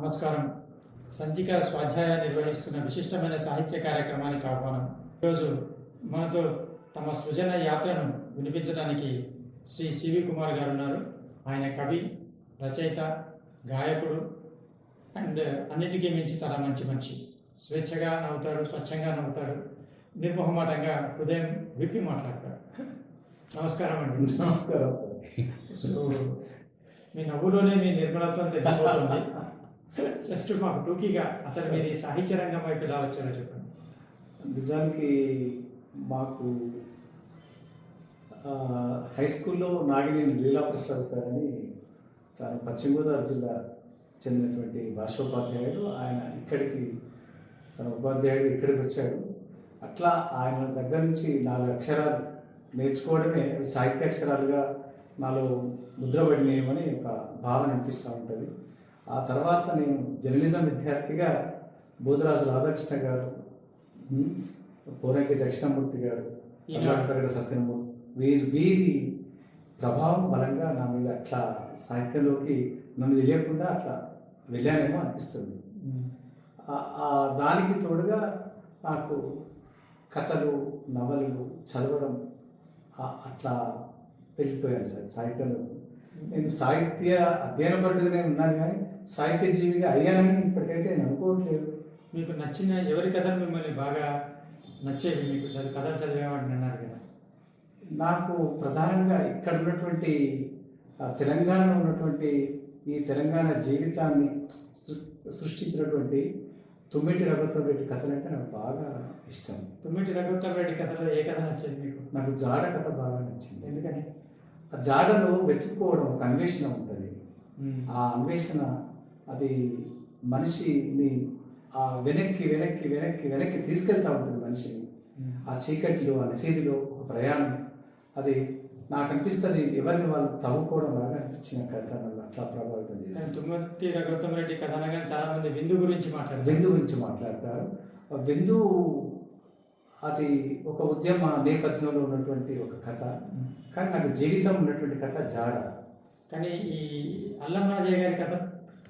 నమస్కారం. సంచిక స్వాధ్యాయ నిర్వహిస్తున్న విశిష్టమైన సాహిత్య కార్యక్రమానికి ఆహ్వానం ఈరోజు మనతో తమ సృజన యాత్రను వినిపించడానికి శ్రీ సివి కుమార్ గారు ఉన్నారు. ఆయన కవి రచయిత గాయకుడు అండ్ అన్నిటికీ మించి చాలా మంచి మనిషి. స్వేచ్ఛగా నవ్వుతాడు స్వచ్ఛంగా నవ్వుతాడు నిర్మోహమాటంగా హృదయం విప్పి మాట్లాడతాడు నమస్కారం అండి. నమస్కారం. సో మీ నవ్వులోనే మీ నిర్మలత్వం తెలిసిపోతుంది. జస్ట్ మాకు టూకీగా అసలు మీరు ఈ సాహిత్య రంగం వైపు ఎలా వచ్చారో చెప్పండి. నిజానికి మాకు హై స్కూల్లో నాగినేని లీలాప్రసాద్ సార్ అని తాను పశ్చిమ గోదావరి జిల్లా చెందినటువంటి భాషోపాధ్యాయుడు ఆయన ఇక్కడికి తన ఉపాధ్యాయుడు ఇక్కడికి వచ్చాడు. అట్లా ఆయన దగ్గర నుంచి నాలుగు అక్షరాలు నేర్చుకోవడమే సాహిత్య అక్షరాలుగా నాలో ముద్రపడినాయమని ఒక భావన అనిపిస్తూ ఉంటుంది. ఆ తర్వాత నేను జర్నలిజం విద్యార్థిగా బోధరాజు రాధాకృష్ణ గారు పోరంకి దక్షిణమూర్తి గారు. కర్ణాటక సత్యనమూర్తి వీరి వీరి ప్రభావం బలంగా నా మీద అట్లా సాహిత్యంలోకి నన్ను తెలియకుండా అట్లా వెళ్ళానేమో అనిపిస్తుంది దానికి తోడుగా నాకు కథలు నవలలు చదవడం అట్లా వెళ్ళిపోయాను సార్ సాహిత్యంలో నేను సాహిత్య అధ్యయనపరుడుగానే ఉన్నాను కానీ సాహిత్య జీవిగా అయ్యానని ఇప్పటికైతే నేను అనుకోవట్లేదు. మీకు నచ్చిన ఎవరి కథలు మిమ్మల్ని బాగా నచ్చేవి? మీకు చదివి కథలు చదివేవాడిని అన్నారు కదా. నాకు ప్రధానంగా ఇక్కడ ఉన్నటువంటి తెలంగాణలో ఉన్నటువంటి ఈ తెలంగాణ జీవితాన్ని సృష్టించినటువంటి తుమ్మిటి రఘుత్వం రెడ్డి కథలు అంటే నాకు బాగా ఇష్టం. తుమ్మిటి రఘుత్తం రెడ్డి కథలో ఏ కథ నచ్చేది మీకు? నాకు జాడ కథ బాగా నచ్చింది. ఎందుకని? ఆ జాడలో వెతుక్కోవడం ఒక అన్వేషణ ఉంటుంది. ఆ అన్వేషణ అది మనిషిని ఆ వెనక్కి వెనక్కి వెనక్కి వెనక్కి తీసుకెళ్తా ఉంటుంది మనిషిని. ఆ చీకటిలో ఆ నిషేధిలో ఒక ప్రయాణం. అది నాకు అనిపిస్తుంది ఎవరిని వాళ్ళు తవ్వుకోవడం లాగా అనిపించిన కథ అట్లా ప్రభావితం చేసింది. తుమ్మటి రఘుత్తం రెడ్డి కథ అనగానే చాలా మంది విందు గురించి మాట్లాడారు బిందు గురించి మాట్లాడతారు. ఆ బిందు అది ఒక ఉద్యమ నేపథ్యంలో ఉన్నటువంటి ఒక కథ. కానీ నాకు జీవితం ఉన్నటువంటి కథ జాడ. కానీ ఈ అల్లం రాజయ్య గారి కథ?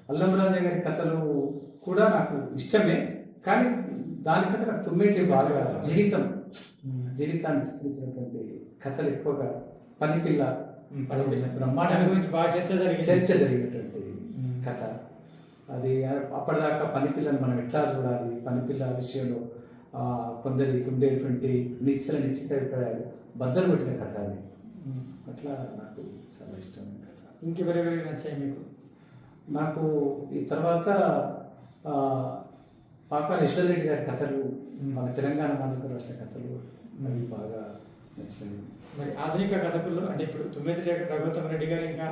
అల్లం రాజా గారి కథలు కూడా నాకు ఇష్టమే. కానీ దానికంటే నాకు తుమ్మేటి బాగా జీవితం. జీవితాన్ని విస్తరించినటువంటి కథలు ఎక్కువగా పనిపిల్ల బ్రహ్మాండ గురించి బాగా చర్చ జరిగింది. చర్చ జరిగినటువంటి. కథ. అది అప్పటిదాకా పనిపిల్లని మనం ఎట్లా చూడాలి? పనిపిల్ల విషయంలో కొందరికి ఉండేటువంటి నిశ్చల నిశ్చిత అభిప్రాయాలు బద్దలు కొట్టిన కథ అది. అట్లా నాకు చాలా ఇష్టమైన కథ. ఇంకెవరెవరికి నచ్చాయి మీకు? నాకు ఈ తర్వాత పాకా యశ్వరెడ్డి గారి కథలు. మన తెలంగాణ ఆంధ్ర రాష్ట్ర కథలు అవి బాగా నచ్చినాయి మరి ఆధునిక కథకులు అంటే ఇప్పుడు తొమ్మిది రఘుత్తం రెడ్డి గారు ఇంకా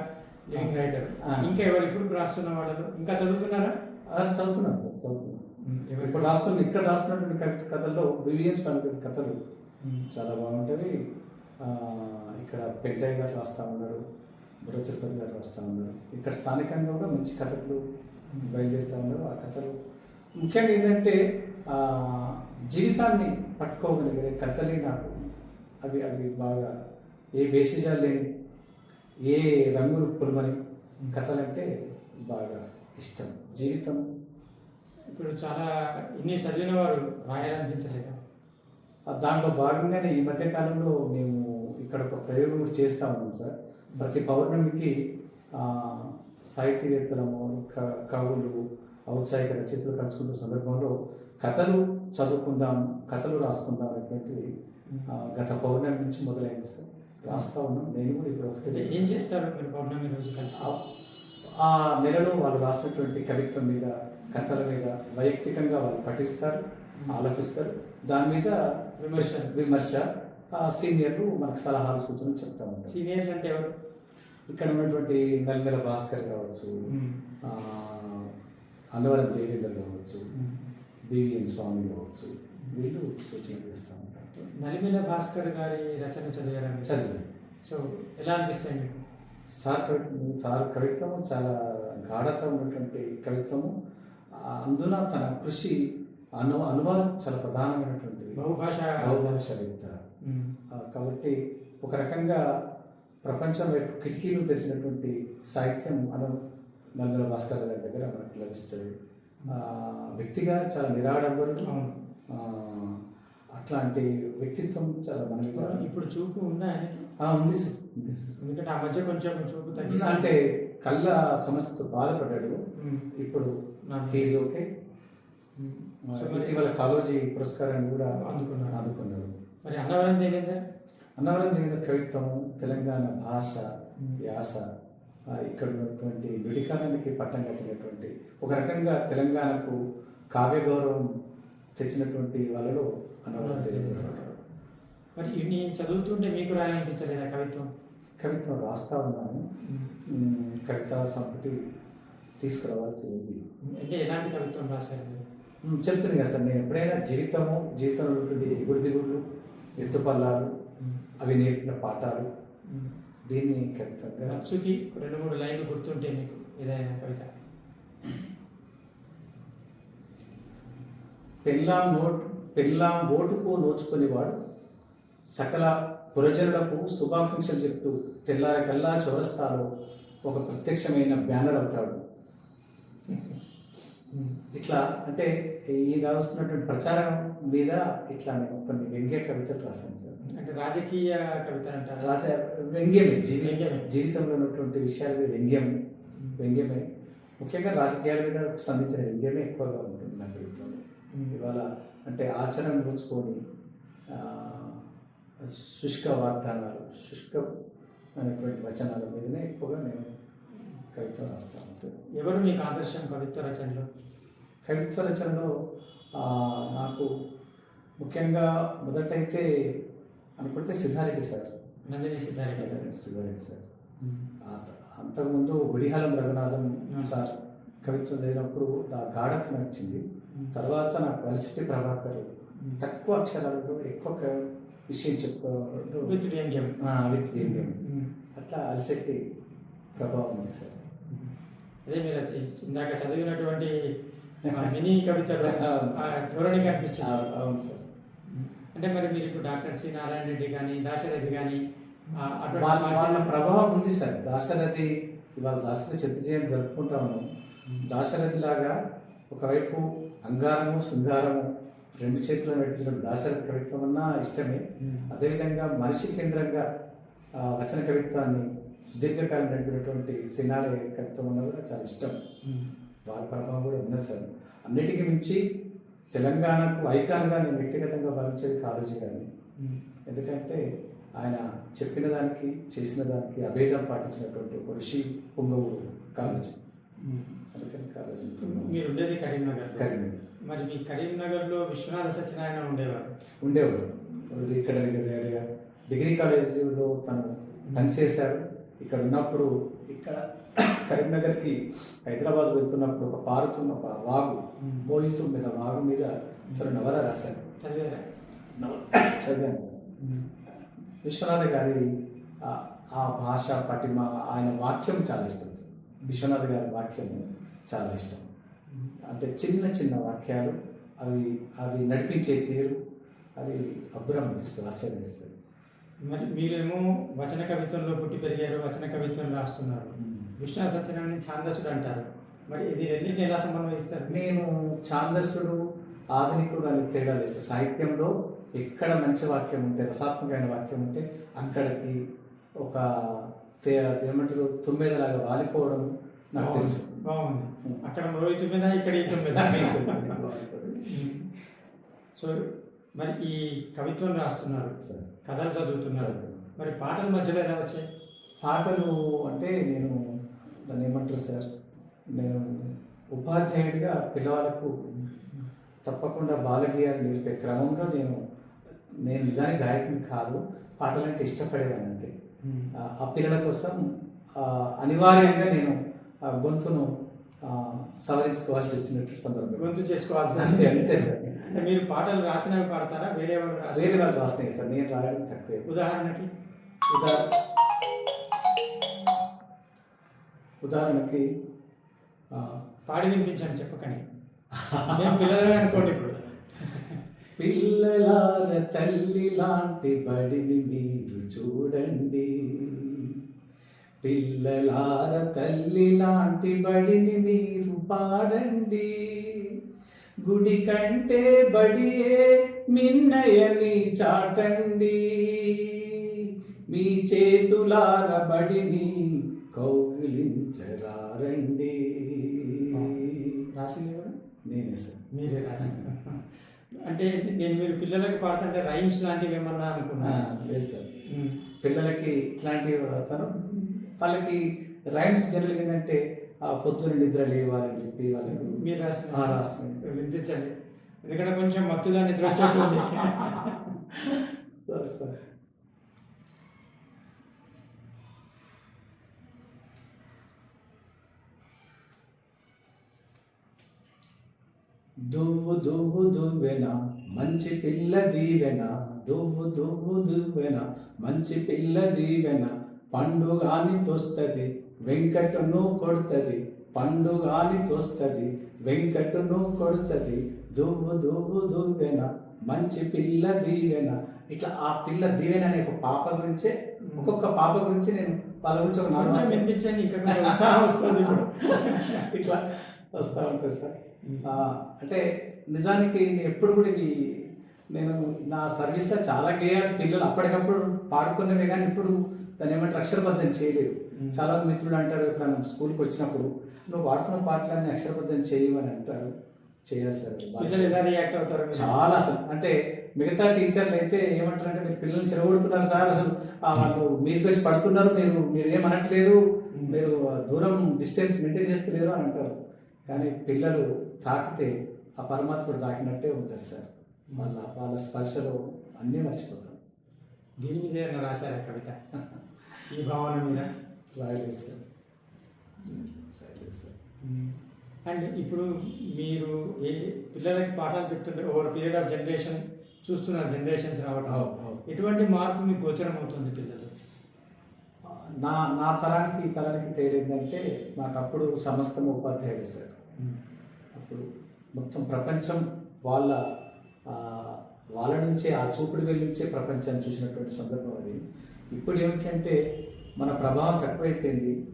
లివింగ్ రైటర్. ఇంకా ఎవరు ఇప్పుడు రాస్తున్న వాళ్ళు ఇంకా చదువుతున్నారా? అది చదువుతున్నాను సార్ చదువుతున్నాను ఎవరు ఇప్పుడు రాస్తున్న ఇక్కడ రాస్తున్నటువంటి కథల్లో స్వామి గారి కథలు. చాలా బాగుంటాయి ఇక్కడ పెద్దయ్య గారు రాస్తూ ఉన్నారు బుర్ర తిరుపతి గారు రాస్తూ ఉన్నారు ఇక్కడ స్థానికంగా కూడా మంచి కథలు బయలుదేరుతూ ఉన్నారు ఆ కథలు. ముఖ్యంగా ఏంటంటే జీవితాన్ని పట్టుకోగలిగే కథలే నాకు అవి అవి బాగా ఏ బేసిజాలు లేని ఏ రంగులు పొలమని కథలంటే బాగా ఇష్టం. జీవితం ఇప్పుడు చాలా ఇన్ని చదివిన వారు రాయాలనిపించలేదా దాంట్లో భాగంగానే ఈ మధ్య కాలంలో మేము ఇక్కడ ఒక ప్రయోగం కూడా చేస్తా ఉన్నాం సార్. ప్రతి పౌర్ణమికి సాహితీవేత్తలము క- కవులు ఔత్సాహిక రచయితలు కలుసుకున్న సందర్భంలో కథలు చదువుకుందాం కథలు రాసుకుందాం అనేటువంటిది ఆ, గత పౌర్ణమి నుంచి మొదలైంది సార్. రాస్తా ఉన్నాం. నేను కూడా ఇప్పుడు ఒకటి ఏం చేస్తారు మీరు పౌర్ణమి రోజు కలిసి? ఆ- ఆ నెలలో వాళ్ళు రాసినటువంటి కవిత్వం మీద కథల మీద వైయక్తికంగా వాళ్ళు పఠిస్తారు ఆలోచిస్తారు దాని మీద విమర్శ. విమర్శ. ఆ సీనియర్లు మనకు సలహాలు సూచనలు చెప్తా ఉంటారు. సీనియర్లు అంటే ఎవరు? ఇక్కడ ఉన్నటువంటి నల్మెల భాస్కర్ కావచ్చు అన్నవరం దేవేంద్ర కావచ్చు బివిఎన్ స్వామి కావచ్చు వీళ్ళు సూచనలు చేస్తూ ఉంటారు. నలిమిల భాస్కర్ గారి రచన చదివారా. మీరు? చదివి సో ఎలా అనిపిస్తాయి మీకు? సార్ కవి సార్ కవిత్వము చాలా గాఢత ఉన్నటువంటి కవిత్వము. అందున తన కృషి అను అనువాదం చాలా ప్రధానమైనటువంటి బహుభాష బహుభాషావేత్త కాబట్టి ఒక రకంగా ప్రపంచం వైపు కిటికీలు తెరిచినటువంటి సాహిత్యం అను నందుల భాస్కర్ గారి దగ్గర మనకు లభిస్తుంది. వ్యక్తిగా చాలా నిరాడంబరుడు. అట్లాంటి వ్యక్తిత్వం చాలా మనకి ఇప్పుడు చూపు ఉందా ఉంది సార్ ఉంది సార్. ఎందుకంటే ఆ మధ్య కొంచెం చూపు అంటే కళ్ళ సమస్యతో బాధపడ్డాడు. ఇప్పుడు నా- హీజ్ ఓకే. సో మరి- ఇటీవల కాలోజీ పురస్కారాన్ని కూడా అందుకున్నాడు. అందుకున్నారు. మరి అన్నవరం తేలిందా అన్నవరం జరిగిన కవిత్వం తెలంగాణ భాష యాస ఆ, ఇక్కడ ఉన్నటువంటి నుడికాలానికి పట్టం కట్టినటువంటి ఒక రకంగా తెలంగాణకు కావ్య గౌరవం తెచ్చినటువంటి వాళ్ళలో అన్నవరం తెలియదు మరి ఇన్ని చదువుతుంటే మీకు రాయాలనిపించలేదా కవిత్వం? కవిత్వం రాస్తా ఉన్నాను. కవితా సంపుటి తీసుకురావాల్సి ఉంది. అంటే ఎలాంటి కవిత్వం రాశారు చెప్తుంది కదా సార్ నేను ఎప్పుడైనా జీవితము జీవితంలో ఉన్నటువంటి ఎగుడు దిగుళ్ళు ఎత్తుపల్లాలు అవి నేర్పిన పాఠాలు దీన్ని కవితంగా రచ్చుకి రెండు మూడు లైన్లు గుర్తుంటే మీకు ఏదైనా కవిత. పెళ్ళాం నోట్ పెళ్ళాం ఓటుకు నోచుకునేవాడు సకల పురజనులకు శుభాకాంక్షలు చెప్తూ తెల్లారకల్లా చౌరస్తాలో ఒక ప్రత్యక్షమైన బ్యానర్ అవుతాడు. ఇట్లా అంటే ఈ రాస్తున్నటువంటి ప్రచారం మీద ఇట్లా నేను కొన్ని వ్యంగ్య కవితలు రాశాను సార్. అంటే రాజకీయ కవిత అంటారు. రాజా వ్యంగ్యమే జీవి వ్యంగ్యమే. జీవితంలో ఉన్నటువంటి విషయాల మీద వ్యంగ్యం వ్యంగ్యమే. ముఖ్యంగా రాజకీయాల మీద సంబంధించిన వ్యంగ్యమే ఎక్కువగా ఉంటుంది నా కవిత్వంలో ఇవాళ అంటే ఆచరణ ఉంచుకొని ఆ, శుష్క వాగ్దానాలు శుష్క అనేటువంటి వచనాల మీదనే ఎక్కువగా నేను కవిత్వం రాస్తాను ఎవరు మీకు ఆదర్శం కవిత్వ రచనలో కవిత్వ రచనలో నాకు ముఖ్యంగా మొదటైతే అనుకుంటే సిద్ధారెడ్డి సార్. నందిని సిద్ధారెడ్డి. సిద్ధారెడ్డి సార్. అంతకుముందు గుడిహాలం రఘునాథం సార్ కవిత్వం చదివినప్పుడు ఆ గాఢత నచ్చింది తర్వాత నాకు వలసిటి ప్రభాకర్. తక్కువ అక్షరాలతో ఎక్కువ విషయం చెప్పుకోవడం విత్ వ్యంగ్యం ఆ, విత్ వ్యంగ్యం అట్లా అలసెట్టి ప్రభావం ఉంది సార్. అదే మీరు ఇందాక చదివినటువంటి మినీ కవితలో ఆ ధోరణి కనిపిస్తుంది. అవును సార్. అంటే మరి మీరు ఇప్పుడు డాక్టర్ సి నారాయణ రెడ్డి కానీ దాశరథి కానీ వాళ్ళ ప్రభావం ఉంది సార్. దాశరథి ఇవాళ దాశరథి శత జయం జరుపుకుంటా ఉన్నాం. దాశరథి లాగా ఒకవైపు అంగారము శృంగారము రెండు చేతులు నడిపిన దాశరథి కవిత్వం అన్నా ఇష్టమే. అదేవిధంగా మనిషి కేంద్రంగా వచన కవిత్వాన్ని సుదీర్ఘకాలం నడిపినటువంటి సినారే కవిత్వం అన్న కూడా చాలా ఇష్టం. వారి ప్రభావం కూడా ఉన్నది సార్. అన్నిటికీ మించి తెలంగాణకు ఐకాన్గా నేను వ్యక్తిగతంగా భావించేది కాళోజీ గారిని. ఎందుకంటే ఆయన చెప్పిన దానికి చేసిన దానికి అభేదం పాటించినటువంటి ఒక ఋషి పొంగవుడు కాళోజీ. అందుకని కాళోజీ మీరు ఉండేది కరీంనగర్ కరీంనగర్. మరి మీ కరీంనగర్లో విశ్వనాథ సత్యనారాయణ ఉండేవారు? ఉండేవాడు ఇది ఇక్కడ డిగ్రీ కాలేజీలో తను పనిచేశారు. ఇక్కడ ఉన్నప్పుడు ఇక్కడ కరీంనగర్కి హైదరాబాద్ వెళ్తున్నప్పుడు ఒక పారుతున్న ఒక వాగు మోహితు మీద వాగు మీద తను నవల రాశారు. చదివాను సార్. విశ్వనాథ గారి ఆ- భాష పటిమ ఆయన వాక్యం చాలా ఇష్టం సార్. విశ్వనాథ గారి వాక్యం చాలా ఇష్టం. అంటే చిన్న చిన్న వాక్యాలు అవి అవి నడిపించే తీరు అది అబ్బురం అనిపిస్తుంది ఆశ్చర్యమిస్తుంది మరి మీరేమో వచన కవిత్వంలో పుట్టి పెరిగారు వచన కవిత్వం రాస్తున్నారు. విశ్వనాథ సత్యనారాయణ ఛాందసుడు అంటారు. మరి ఇది రెండింటిని ఎలా సమన్వయిస్తారు నేను ఛాందస్సుడు ఆధునికుడు అని తేడా లేదు. సాహిత్యంలో ఎక్కడ మంచి వాక్యం ఉంటే రసాత్మకమైన వాక్యం ఉంటే అక్కడికి ఒక ఏమంటారు తుమ్మెదలాగా వాలిపోవడం నాకు తెలుసు. బాగుంది. అక్కడ రోహితు మీద ఇక్కడ ఈ తొమ్మిది. సో మరి ఈ కవిత్వం రాస్తున్నారు. సార్. కథలు చదువుతున్నారు. మరి పాటల మధ్యలో ఎలా వచ్చాయి? పాటలు అంటే నేను దాన్ని ఏమంటారు సార్? నేను ఉపాధ్యాయుడిగా పిల్లవాళ్ళకు తప్పకుండా బాలగీయాలు నేర్పే క్రమంలో నేను నేను నిజానికి గాయకుని కాదు పాటలంటే ఇష్టపడేవాడిని అంతే. ఆ పిల్లల కోసం అనివార్యంగా నేను ఆ గొంతును సవరించుకోవాల్సి వచ్చినట్టు సందర్భం. గొంతు చేసుకోవాల్సి అంతే అంతే సార్. అంటే మీరు పాటలు రాసినవి పాడతారా? వేరే వాళ్ళు రాసి వేరే వాళ్ళు రాసినాయి సార్ నేను రాయడం తక్కువే. ఉదాహరణకి? ఉదాహరణ ఉదాహరణకి ఆ, పాడి వినిపించండి చెప్పకండి. నేను పిల్లలే అనుకోండి ఇప్పుడు. పిల్లలార తల్లి లాంటి బడిని మీరు చూడండి. పిల్లలార తల్లి లాంటి బడిని మీరు పాడండి. గుడి కంటే బడియే మిన్నయని చాటండి. మీ చేతులార బడిని కౌగిలించరారండి. రాసింది కూడా నేనే సార్. మీరే రాసింది అంటే నేను మీరు పిల్లలకు పాడుతుంటే రైమ్స్ లాంటివి ఏమన్నా అనుకున్నా లేదు సార్. పిల్లలకి ఇట్లాంటివి రాస్తాను వాళ్ళకి రైమ్స్ జనరల్ ఏంటంటే పొద్దున నిద్ర లేవాలని చెప్పి వాళ్ళకి మీరు రాసిన ఆ, రాస్తున్నాను. వినిపించండి. ఎందుకంటే కొంచెం మత్తుగా నిద్ర వచ్చేట్టుంది సరే సార్. దువ్వు దువ్వు దువ్వెన మంచి పిల్ల దీవెన. దువ్వు దువ్వు దువ్వెన మంచి పిల్ల దీవెన. పండుగాని తొస్తది. వెంకటును కొడుతుంది పండుగాని తొస్తది వెంకటును కొడుతుంది దువ్వు దువ్వు దువ్వెన మంచి పిల్ల దీవెన. ఇట్లా ఆ పిల్ల దీవెన అనే ఒక పాప గురించే ఒక్కొక్క పాప గురించి నేను వాళ్ళ గురించి ఒక నాలుగు వినిపించండి వస్తుంది. ఇట్లా వస్తూ ఉంటుంది సార్. అంటే నిజానికి నేను ఎప్పుడు కూడా నేను నా సర్వీస్లో చాలా గేయాలు పిల్లలు అప్పటికప్పుడు పాడుకున్నవే కానీ ఇప్పుడు దాన్ని ఏమంటారు అక్షరబద్ధం చేయలేదు. చాలా మంది మిత్రులు అంటారు ఎప్పుడైనా స్కూల్కి వచ్చినప్పుడు నువ్వు పాడుతున్న పాటలన్నీ అక్షరబద్ధం చేయమని అంటారు. చేయాలి సార్ పిల్లలు ఎలా రియాక్ట్ అవుతారు మీరు? చాలా అసలు అంటే మిగతా టీచర్లు అయితే ఏమంటారంటే మీరు పిల్లలు చెరగొడుతున్నారు సార్ అసలు. వాళ్ళు మీరుకి వచ్చి పడుతున్నారు మీరు మీరు ఏమనట్లేదు మీరు దూరం డిస్టెన్స్ మెయింటైన్ చేస్తలేరు అని అంటారు. కానీ పిల్లలు తాకితే ఆ పరమాత్ముడు తాకినట్టే ఉంటుంది సార్. వాళ్ళ వాళ్ళ స్పర్శలో అన్నీ మర్చిపోతాం. దీని మీద రాశారా కవిత? ఈ భావన మీద? రాయలేదు సార్ అండ్ ఇప్పుడు మీరు ఏ పిల్లలకి పాఠాలు చెప్తుంటే ఓవర్ పీరియడ్ ఆఫ్ జనరేషన్ చూస్తున్నారు జనరేషన్స్ రావడం. ఎటువంటి మార్పు మీకు గోచరం అవుతుంది పిల్లలు నా నా తరానికి ఈ తరానికి తేడా ఏంటంటే నాకు అప్పుడు సమస్తం ఉపాధ్యాయుడు సార్. అప్పుడు మొత్తం ప్రపంచం వాళ్ళ వాళ్ళ నుంచే ఆ చూపుడు వేలు నుంచే ప్రపంచాన్ని చూసినటువంటి సందర్భం అది. ఇప్పుడు ఏమిటంటే మన ప్రభావం తక్కువైపోయింది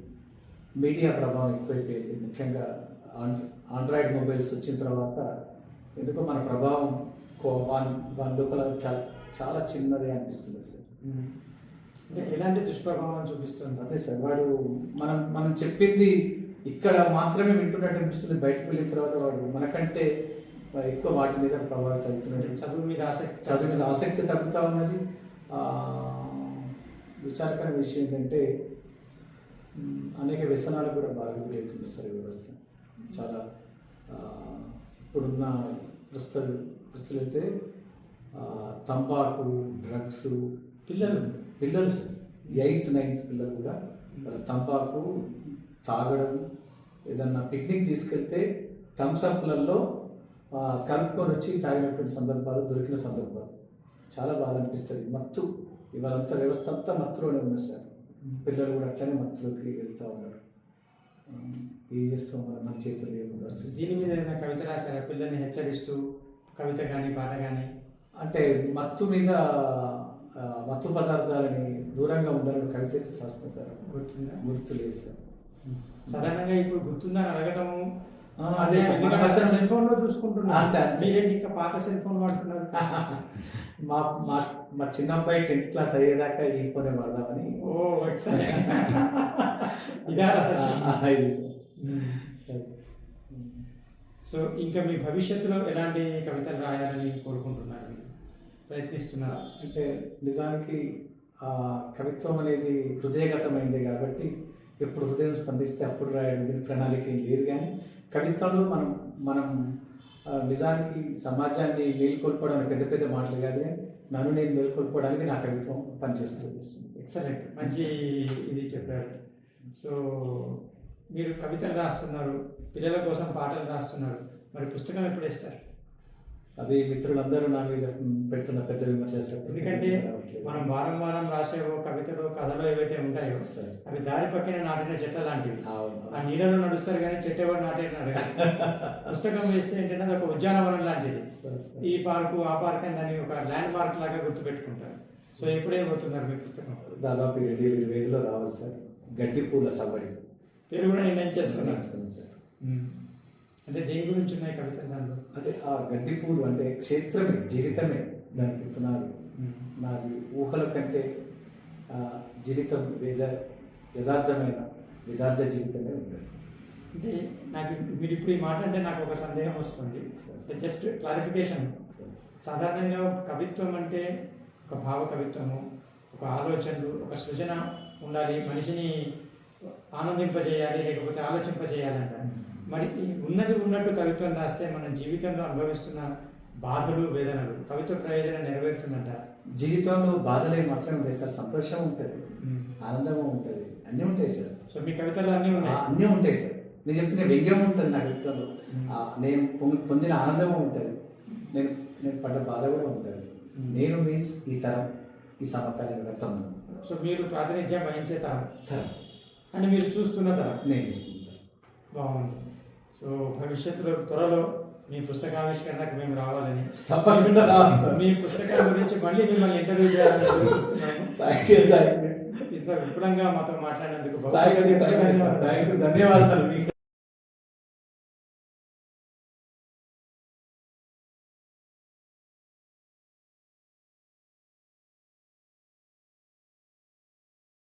మీడియా ప్రభావం ఎక్కువైపోయింది. ముఖ్యంగా ఆండ్రాయిడ్ మొబైల్స్ వచ్చిన తర్వాత ఎందుకో మన ప్రభావం కో- వాని వాని లోపల చాలా చాలా చిన్నది అనిపిస్తుంది సార్. అంటే ఎలాంటి దుష్ప్రభావం చూపిస్తుంది? అదే సార్ వాడు మనం మనం చెప్పింది ఇక్కడ మాత్రమే వింటున్నట్టు అనిపిస్తుంది. బయటకు వెళ్ళిన తర్వాత వాడు మనకంటే ఎక్కువ వాటి మీద ప్రభావితం అవుతున్నాడు చదువు మీద ఆసక్తి చదువు మీద ఆసక్తి తగ్గుతూ ఉన్నది. విచారకర విచారకరమైన విషయం ఏంటంటే అనేక వ్యసనాలకు కూడా బాగా గురవుతుంది సార్ ఈ వ్యవస్థ. చాలా ఇప్పుడున్న ప్రస్తుత ప్రస్తుతం అయితే తంబాకు డ్రగ్స్ పిల్లలు పిల్లలు సార్ ఎయిత్ నైన్త్ పిల్లలు కూడా తంబాకు తాగడం ఏదన్నా పిక్నిక్ తీసుకెళ్తే థమ్స్అప్లలో కలుపుకొని వచ్చి తాగినటువంటి సందర్భాలు దొరికిన సందర్భాలు. చాలా బాగా అనిపిస్తుంది. మత్తు ఇవాళంతా వ్యవస్థ అంతా మత్తులోనే ఉంది సార్. పిల్లలు కూడా అట్లనే మత్తులోకి వెళ్తూ ఉన్నారు. ఏం చేస్తాం మన? మన చేతులు లేకుండా. దీని మీద ఏదైనా కవిత రాశారా? పిల్లల్ని హెచ్చరిస్తూ కవిత కానీ పాట కానీ అంటే మత్తు మీద మత్తు పదార్థాలని దూరంగా ఉండాలని కవిత అయితే సార్. గుర్తుందా? గుర్తు లేదు సార్. సాధారణంగా ఇప్పుడు గుర్తుందని అడగటము అదే సెల్ ఫోన్లో. మీరేంటి ఇంకా పాత సెల్ ఫోన్ వాడుతున్నారు? మా మా మా చిన్న అబ్బాయి టెన్త్ క్లాస్ అయ్యేదాకా ఈ ఫోనే వాడదామని. ఓ సరే. ఇదా. సో ఇంకా మీ భవిష్యత్తులో ఎలాంటి కవితలు రాయాలని కోరుకుంటున్నారు? ప్రయత్నిస్తున్నారా? అంటే నిజానికి ఆ కవిత్వం అనేది హృదయగతమైంది కాబట్టి ఎప్పుడు హృదయం స్పందిస్తే అప్పుడు రాయడం ప్రణాళిక ఏం లేదు కానీ కవిత్వంలో మనం మనం నిజానికి సమాజాన్ని మేల్కొల్పడానికి పెద్ద పెద్ద మాటలు కాదు కానీ నన్ను నేను మేల్కొల్పడానికి నా కవిత్వం పనిచేస్తుంది. ఎక్సలెంట్ మంచి ఇది చెప్పారు. సో మీరు కవితలు రాస్తున్నారు పిల్లల కోసం పాటలు రాస్తున్నారు. మరి పుస్తకం ఎప్పుడు ఇస్తారు అది మిత్రులందరూ నా మీద పెడుతున్న పెద్ద విమర్శ. ఎందుకంటే మనం వారం వారం రాసేవో కవితలో కథలో ఏవైతే ఉంటాయో అవి దారి పక్కన నాటిన చెట్ల లాంటివి. ఆ నీడలో నడుస్తారు కానీ చెట్టు ఎవరు అడగాలి పుస్తకం వేస్తే ఏంటంటే అది ఒక ఉద్యానవనం లాంటిది. ఈ పార్కు ఆ పార్క్ అని దాన్ని ఒక ల్యాండ్ మార్క్ లాగా గుర్తుపెట్టుకుంటారు. సో ఎప్పుడే పోతున్నారు మీ పుస్తకం? దాదాపు రెండు వేల ఇరవై ఐదులో రావాలి సార్. గడ్డి పూల సవ్వడి పేరు కూడా నిర్ణయం చేసుకున్నాను? చేసుకున్నాం సార్. అంటే దేని గురించి ఉన్నాయి కవితలు దాంట్లో అదే ఆ గడ్డి పూలు అంటే క్షేత్రమే జీవితమే దానికి పునాది నాది ఊహల కంటే ఆ, జీవితం వేద యథార్థమైన యథార్థ జీవితమే ఉంటుంది అంటే నాకు మీరు ఇప్పుడు ఈ మాట అంటే నాకు ఒక సందేహం వస్తుంది. జస్ట్ క్లారిఫికేషన్ సాధారణంగా కవిత్వం అంటే ఒక భావ కవిత్వము ఒక ఆలోచనలు ఒక సృజన ఉండాలి మనిషిని ఆనందింపజేయాలి లేకపోతే ఆలోచింపజేయాలి అంటారు మరి ఈ ఉన్నది ఉన్నట్టు కవిత్వం రాస్తే మనం జీవితంలో అనుభవిస్తున్న బాధలు వేదనలు కవిత్వ ప్రయోజనం నెరవేరుతుందంట. జీవితంలో బాధలే మాత్రమే ఉంటాయి సార్ సంతోషం ఉంటుంది ఆనందం ఉంటుంది అన్నీ ఉంటాయి సార్. సో మీ కవితలు అన్నీ ఉన్నాయి? అన్నీ ఉంటాయి సార్. నేను చెప్తున్న వ్యంగ్యం ఉంటుంది నా ఆ, నేను పొంది- పొందిన ఆనందం ఉంటుంది. నేను నేను పడ్డ బాధ కూడా ఉంటుంది. నేను మీన్స్ ఈ తరం ఈ సమకాలీన గతం సో మీరు ప్రాతినిధ్యం వహించే తరం. తరం. అని మీరు చూస్తున్న తరం. నేను చేస్తుంటాను బాగుంది. సో భవిష్యత్తులో త్వరలో మీ పుస్తకావిష్కరణకు మేము రావాలని. తప్పకుండా రావాలి. మీ పుస్తకాల గురించి మళ్ళీ మిమ్మల్ని ఇంటర్వ్యూ చేయాలని ఇంత విపులంగా మాతో మాట్లాడినందుకు ధన్యవాదాలు. మీకు